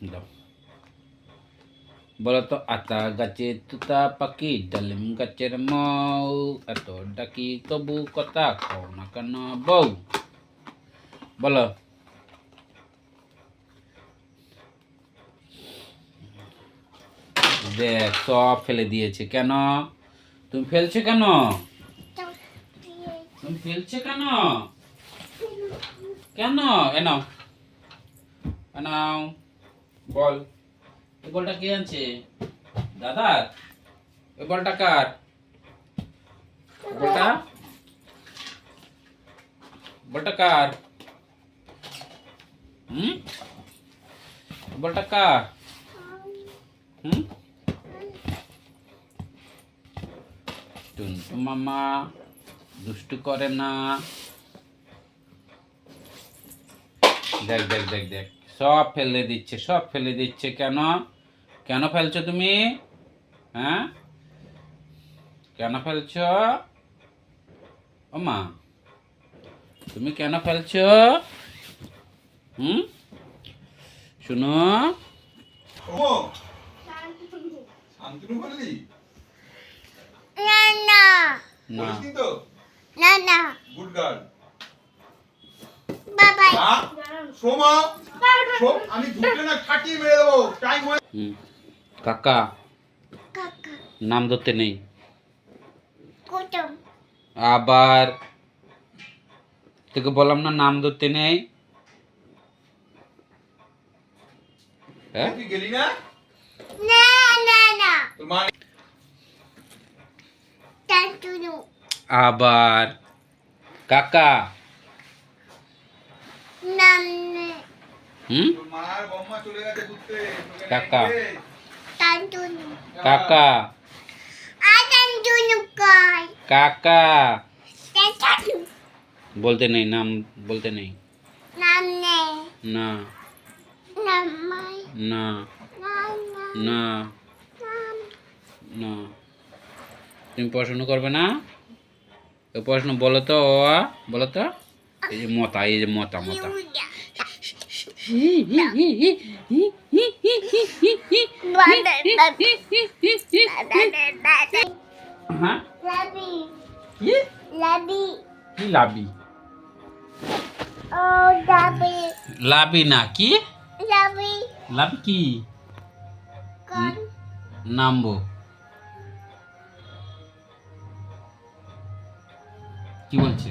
দাও বলো আতা গাছে তুতা পাখি ডালিম গাছের মৌ এত ডাকি তবু কথা কও না কেন বউ বলো দেখ সব ফেলে দিয়েছে কেন তুমি ফেলছো কেন তুমি ফেলছো কেন কেন এনাও এনাও বল। এই বলটা কে আনছে? দাদার এই বলটা কার? বলটা? বলটা কার? হুম? বলটা কার? হুম? টুনটু মামা, দুষ্টু করে না। দেখ দেখ দেখ দেখ। সব ফেলে দিচ্ছে সব ফেলে দিচ্ছে কেন? কেন ফেলছো তুমি? হ্যাঁ? কেন ফেলছো? ও মা তুমি কেন ফেলছো? হুম? শুনো। শান্তনু বললি? না গুড গার্ল সোমা সোম আমি ধুকে না খাটিয়ে মেরে দেবো। টাইম হয়ে কাকা নাম ধরতে নেই। আবার তোকে বললাম না নাম ধরতে নেই। হ্যাঁ? আবার কাকা হুম? কাকা। কাকা। কাকা। বলতে নেই নাম বলতে নেই। না। না। না। না। তুমি পড়াশুনো করবে না? তো পড়াশুনো বলো তো ও বলো তো। এই যে মতা এই যে মতা মতা লাবি না কি লাবি কি নামবো কি বলছে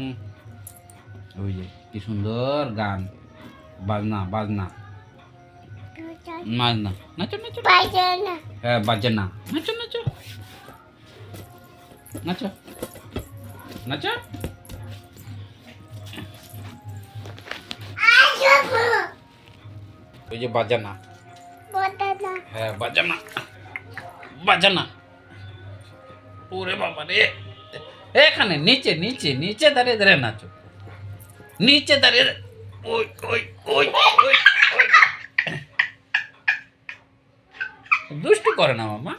হুম। ওই যে কি সুন্দর গান। বাজনা বাজনা। বাজনা। নাচো নাচো। হ্যাঁ বাজে না নাচো নাচো। নাচো। নাচো। ওই যে বাজানা। হ্যাঁ বাজানা। বাজানা। ওরে বাবা রে এখানে নিচে নিচে নিচে দাঁড়িয়ে দাঁড়িয়ে নাচো। নিচে দাঁড়িয়ে দুষ্টু করে না মামা।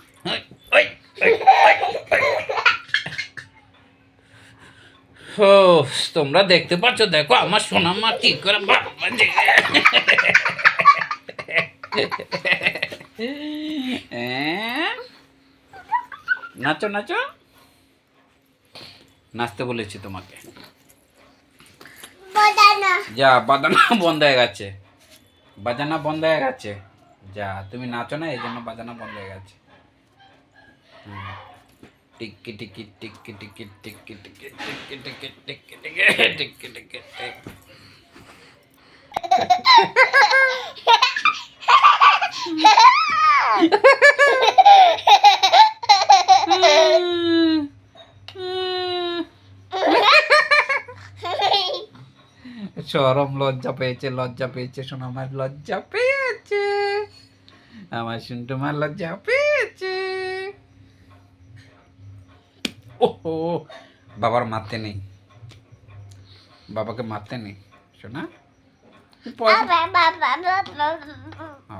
ও তোমরা দেখতে পাচ্ছ, দেখো আমার সোনা মা কি করে? নাচো নাচো। নাচতে বলেছি তোমাকে যা বাজানা বন্ধ হয়ে গেছে বাজানা বন্ধ হয়ে গেছে যা তুমি নাচো না এই জন্য বাজানা বন্ধ হয়ে গেছে। টিকি টিকি টিকি টিকি টিকি টিকি টিকি টিকি টিকি টিকি টিকি টিকি টিক চরম লজ্জা পেয়েছে লজ্জা পেয়েছে শোনো আমার লজ্জা পেয়েছে। আমার শুনটু আমার লজ্জা পেয়েছে। ওহো বাবার মারতে নেই। বাবাকে মারতে নেই শোনা?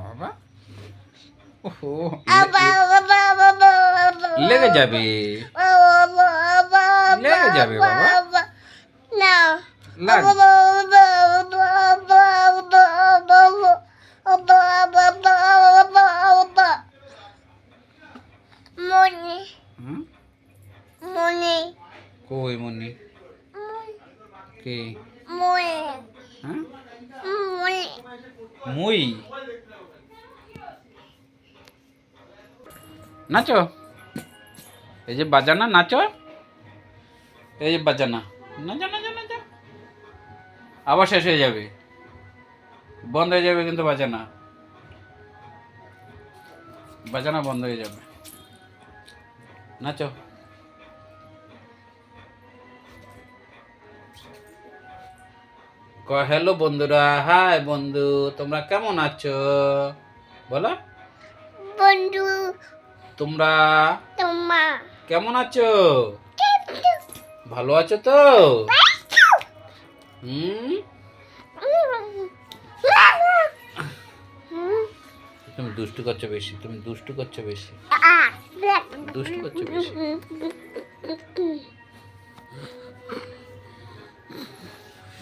বাবা ওহো লেগে যাবে। লেগে যাবে বাবা। লাগ হুম? কই মনি কে হ্যাঁ মুই নাচো এই যে বাজানা নাচো এই যে বাজানা নাচো নাচো নাচো আবার শেষ হয়ে যাবে। বন্ধ হয়ে যাবে কিন্তু বাজানা বাজানা বন্ধ হয়ে যাবে। নাচো। হ্যালো বন্ধুরা হাই বন্ধু তোমরা কেমন আছো? বলো। বন্ধু। তোমরা তোমা। কেমন আছো? ভালো আছো তো? হুম? তুমি দুষ্টু করছ বেশি তুমি দুষ্টু করছ বেশি। দুষ্টু করছ বেশি।